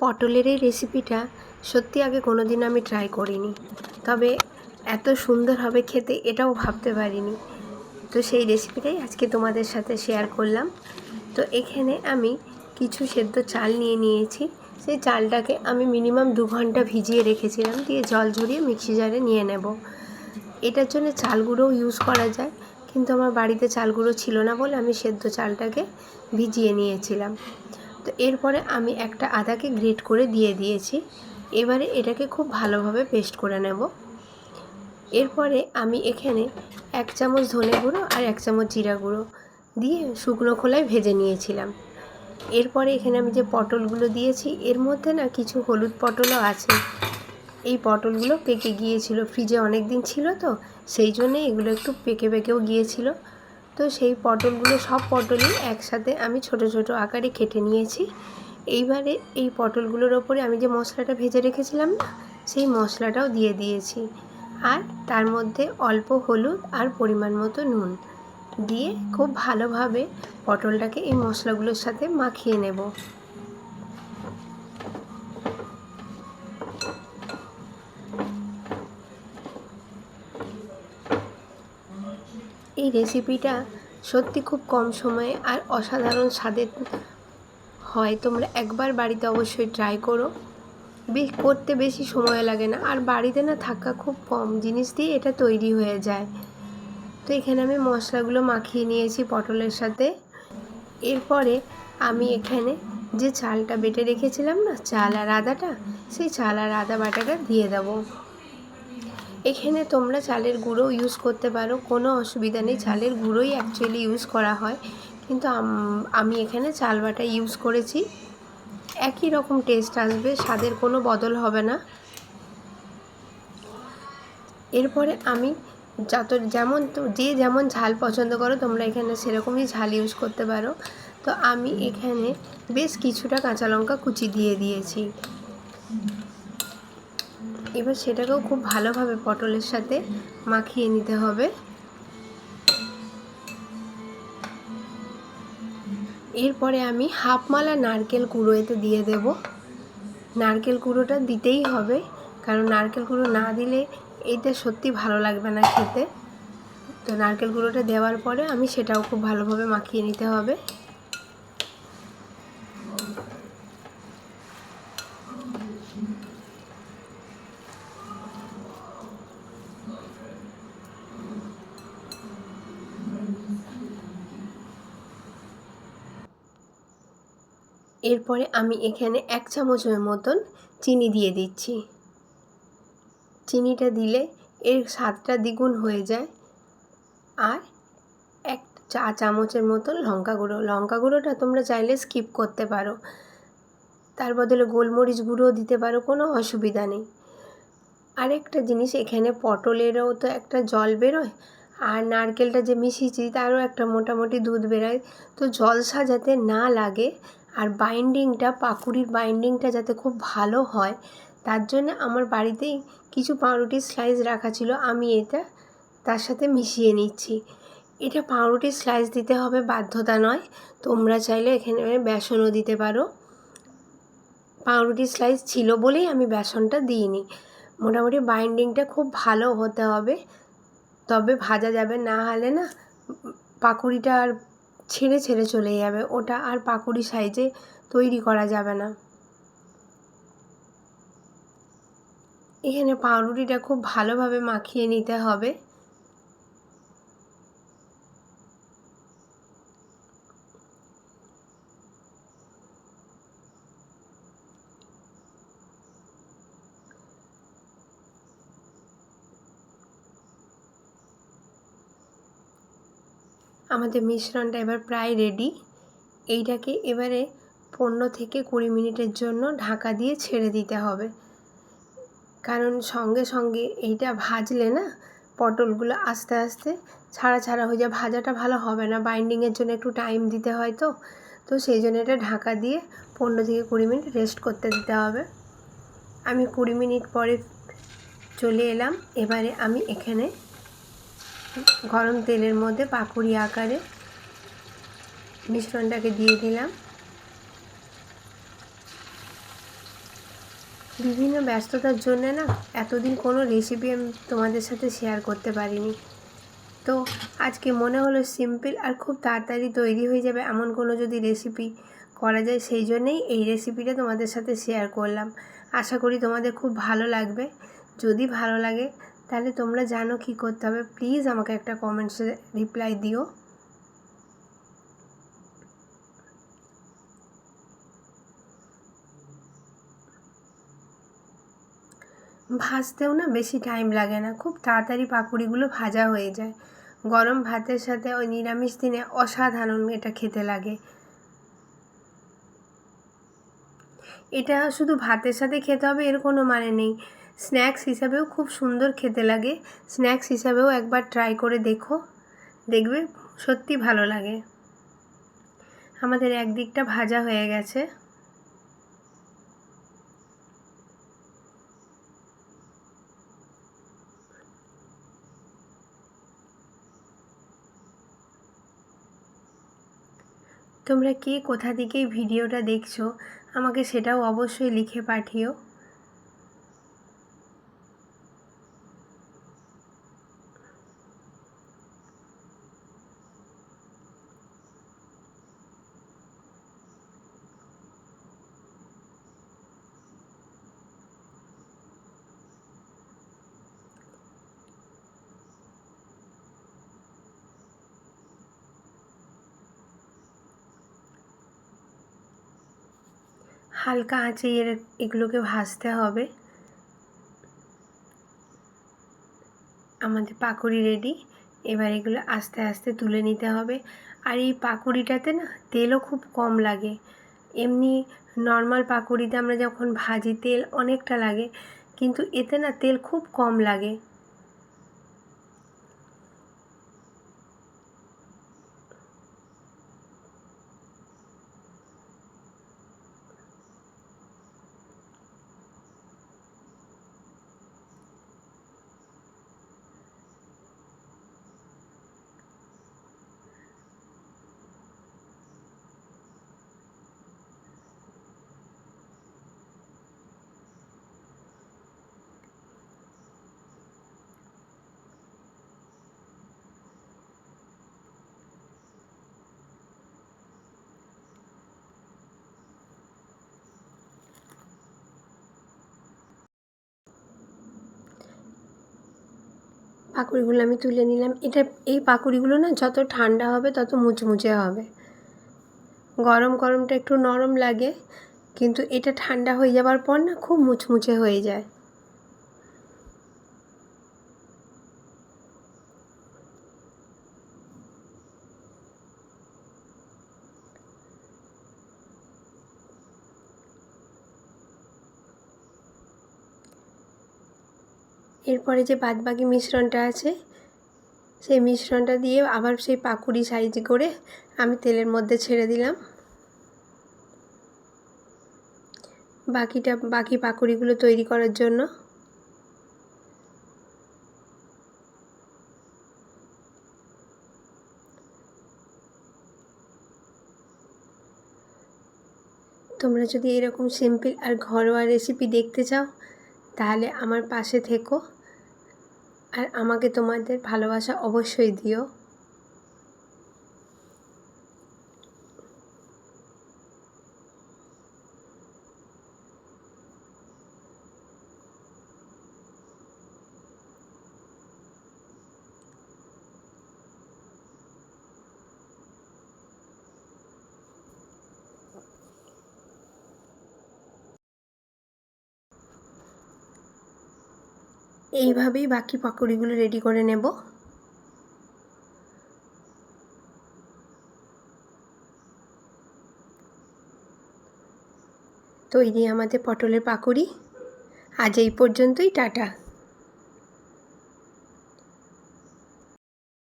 পটলের এই রেসিপিটা সত্যি আগে কোনো দিন আমি ট্রাই করিনি। তবে এত সুন্দর হবে খেতে এটাও ভাবতে পারিনি। তো সেই রেসিপিটাই আজকে তোমাদের সাথে শেয়ার করলাম। তো এখানে আমি কিছু সেদ্ধ চাল নিয়ে নিয়েছি। সেই চালটাকে আমি মিনিমাম দু ঘণ্টা ভিজিয়ে রেখেছিলাম, দিয়ে জল ঝরিয়ে মিক্সি জারে নিয়ে নেব। এটার জন্য চাল গুঁড়োও ইউজ করা যায়, কিন্তু আমার বাড়িতে চাল গুঁড়ো ছিল না বলে আমি সেদ্ধ চালটাকে ভিজিয়ে নিয়েছিলাম। তো এরপরে আমি একটা আদাকে গ্রেট করে দিয়ে দিয়েছি। এবারে এটাকে খুব ভালোভাবে পেস্ট করে নেব। এরপরে আমি এখানে এক চামচ ধনে গুঁড়ো আর এক চামচ জিরা গুঁড়ো দিয়ে শুকনো খোলায় ভেজে নিয়েছিলাম। এরপরে এখানে আমি যে পটলগুলো দিয়েছি, এর মধ্যে না কিছু হলুদ পটলও আছে। এই পটলগুলো পেকে গিয়েছিল, ফ্রিজে অনেক দিন ছিল তো, সেই জন্যে এগুলো একটু পেকে পেকেও গিয়েছিল। তো সেই পটলগুলো সব পটলই একসাথে আমি ছোট ছোট আকারে কেটে নিয়েছি। এইবারে এই পটলগুলোর ওপরে আমি যে মশলাটা ভেজে রেখেছিলাম না, সেই মশলাটাও দিয়ে দিয়েছি। আর তার মধ্যে অল্প হলুদ আর পরিমাণ মতো নুন দিয়ে খুব ভালোভাবে পটলটাকে এই মশলাগুলোর সাথে মাখিয়ে নেব। রেসিপিটা সত্যি খুব কম সময়ে আর অসাধারণ স্বাদের হয়। তোমরা একবার বাড়িতে অবশ্যই ট্রাই করো। বেশ করতে বেশি সময় লাগে না। আর বাড়িতে না থাকা খুব কম জিনিস দিয়ে এটা তৈরি হয়ে যায়। তো এখানে আমি মশলাগুলো মাখিয়ে নিয়েছি পটলের সাথে। এরপরে আমি এখানে যে চালটা বেটে রেখেছিলাম না, চাল আর আদাটা, সেই চাল আর আদা বাটাটা দিয়ে দেবো। এখানে তোমরা চালের গুঁড়ো ইউজ করতে পারো, কোনো অসুবিধা নেই। চালের গুঁড়োই অ্যাকচুয়ালি ইউজ করা হয়। কিন্তু আমি এখানে চাল বাটা ইউজ করেছি। একই রকম টেস্ট আসবে, স্বাদের কোনো বদল হবে না। এরপরে আমি যত, যেমন যে যেমন ঝাল পছন্দ করো, তোমরা এখানে সেরকমই ঝাল ইউজ করতে পারো। তো আমি এখানে বেশ কিছুটা কাঁচা লঙ্কা কুচি দিয়ে দিয়েছি। এবার সেটাকেও খুব ভালোভাবে পটলের সাথে মাখিয়ে নিতে হবে। এরপরে আমি হাফ মালা নারকেল কুড়ো এতে দিয়ে দেব। নারকেল কুড়োটা দিতেই হবে, কারণ নারকেল কুড়ো না দিলে এইটা সত্যি ভালো লাগবে না খেতে। তো নারকেল কুড়োটা দেওয়ার পরে আমি সেটাও খুব ভালোভাবে মাখিয়ে নিতে হবে। এরপরে আমি এখানে এক চামচের মতন চিনি দিয়ে দিচ্ছি। চিনিটা দিলে এর স্বাদটা দ্বিগুণ হয়ে যায়। আর এক চা, চামচের মতন লঙ্কা গুঁড়ো। লঙ্কা গুঁড়োটা তোমরা চাইলে স্কিপ করতে পারো। তার বদলে গোলমরিচ গুঁড়োও দিতে পারো, কোনো অসুবিধা নেই। আরেকটা জিনিস, এখানে পটলেরও তো একটা জল বেরোয়, আর নারকেলটা যে মিশিয়েছি, তারও একটা মোটামুটি দুধ বেরোয়। তো জলসা যাতে না লাগে আর বাইন্ডিংটা পাকুড়ির বাইন্ডিংটা যাতে খুব ভালো হয়, তার জন্য আমার বাড়িতেই কিছু পাউরুটির স্লাইস রাখা ছিল, আমি এটা তার সাথে মিশিয়ে নিচ্ছি। এটা পাউরুটির স্লাইস দিতে হবে বাধ্যতা নয়, তোমরা চাইলে এখানে বেসনও দিতে পারো। পাউরুটির স্লাইস ছিল বলেই আমি বেসনটা দিইনি। মোটামুটি বাইন্ডিংটা খুব ভালো হতে হবে, তবে ভাজা যাবে না হলে না, পাকুড়িটা আর ছেড়ে ছেড়ে চলে যাবে। ওটা আর পাকুড়ি সাইজে তৈরি করা যাবে না। এখানে পাউরুটিটা খুব ভালোভাবে মাখিয়ে নিতে হবে। আমাদের মিশ্রণটা এবার প্রায় রেডি এইটাকে এবারে পনেরো থেকে কুড়ি মিনিটের জন্য ঢাকা দিয়ে ছেড়ে দিতে হবে। কারণ সঙ্গে সঙ্গে এইটা ভাজলে না পটলগুলো আস্তে আস্তে ছাড়া ছাড়া হয়ে যায়। ভাজাটা ভালো হবে না। বাইন্ডিংয়ের জন্য একটু টাইম দিতে হয় তো। তো সেই জন্য এটা ঢাকা দিয়ে পনেরো থেকে কুড়ি মিনিট রেস্ট করতে দিতে হবে। আমি কুড়ি মিনিট পরে চলে এলাম। এবারে আমি এখানে গরম তেলের মধ্যে পাকুড়ি আকারে মিশ্রণটাকে দিয়ে দিলাম। বিভিন্ন ব্যস্ততার জন্য না এতদিন কোনো রেসিপি আমি তোমাদের সাথে শেয়ার করতে পারিনি। তো আজকে মনে হলো সিম্পল আর খুব তাড়াতাড়ি তৈরি হয়ে যাবে এমন কোনো যদি রেসিপি করা যায় সেই জন্যেই এই রেসিপিটা তোমাদের সাথে শেয়ার করলাম। আশা করি তোমাদের খুব ভালো লাগবে। যদি ভালো লাগে তাহলে তোমরা জানো কি করতে হবে। প্লিজ আমাকে একটা কমেন্টসে রিপ্লাই দিও। ভাজতেও না বেশি টাইম লাগে না, খুব তাড়াতাড়ি পাকুড়িগুলো ভাজা হয়ে যায়। গরম ভাতের সাথে ওই নিরামিষ দিনে অসাধারণ এটা খেতে লাগে। এটা শুধু ভাতের সাথে খেতে হবে, এর কোনো মানে নেই। স্ন্যাক্স হিসাবেও খুব সুন্দর খেতে লাগে। স্ন্যাক্স হিসাবেও একবার ট্রাই করে দেখো। দেখবে সত্যি ভালো লাগে। আমাদের একদিকটা ভাজা হয়ে গেছে। তোমরা কে কোথা থেকে ভিডিওটা দেখছ, আমাকে সেটাও অবশ্যই লিখে পাঠিও। হালকা আঁচে এর এগুলোকে ভাজতে হবে। আমাদের পাকুড়ি রেডি এবার এগুলো আস্তে আস্তে তুলে নিতে হবে। আর এই পাকুড়িটাতে না তেলও খুব কম লাগে। এমনি নর্মাল পাকুড়িতে আমরা যখন ভাজি, তেল অনেকটা লাগে। কিন্তু এতে না তেল খুব কম লাগে। পাকুড়িগুলো আমি তুলে নিলাম। এটা, এই পাকুড়িগুলো না যত ঠান্ডা হবে তত মুচমুচে হবে। গরম গরমটা একটু নরম লাগে, কিন্তু এটা ঠান্ডা হয়ে যাবার পর না খুব মুচমুচে হয়ে যায়। এরপরে যে বাদবাকি মিশ্রণটা আছে, সেই মিশ্রণটা দিয়ে আবার সেই পাকুড়ি সাইজ করে আমি তেলের মধ্যে ছেড়ে দিলাম। বাকিটা, বাকি পাকুড়িগুলো তৈরি করার জন্য। তোমরা যদি এরকম সিম্পল আর ঘরোয়া রেসিপি দেখতে চাও, তাহলে আমার পাশে থেকো। আর আমাকে তোমাদের ভালোবাসা অবশ্যই দিও। এইভাবেই বাকি পাকুড়িগুলো রেডি করে নেব। তৈরি আমাদের পটলের পাকুড়ি। আজ এই পর্যন্তই টাটা।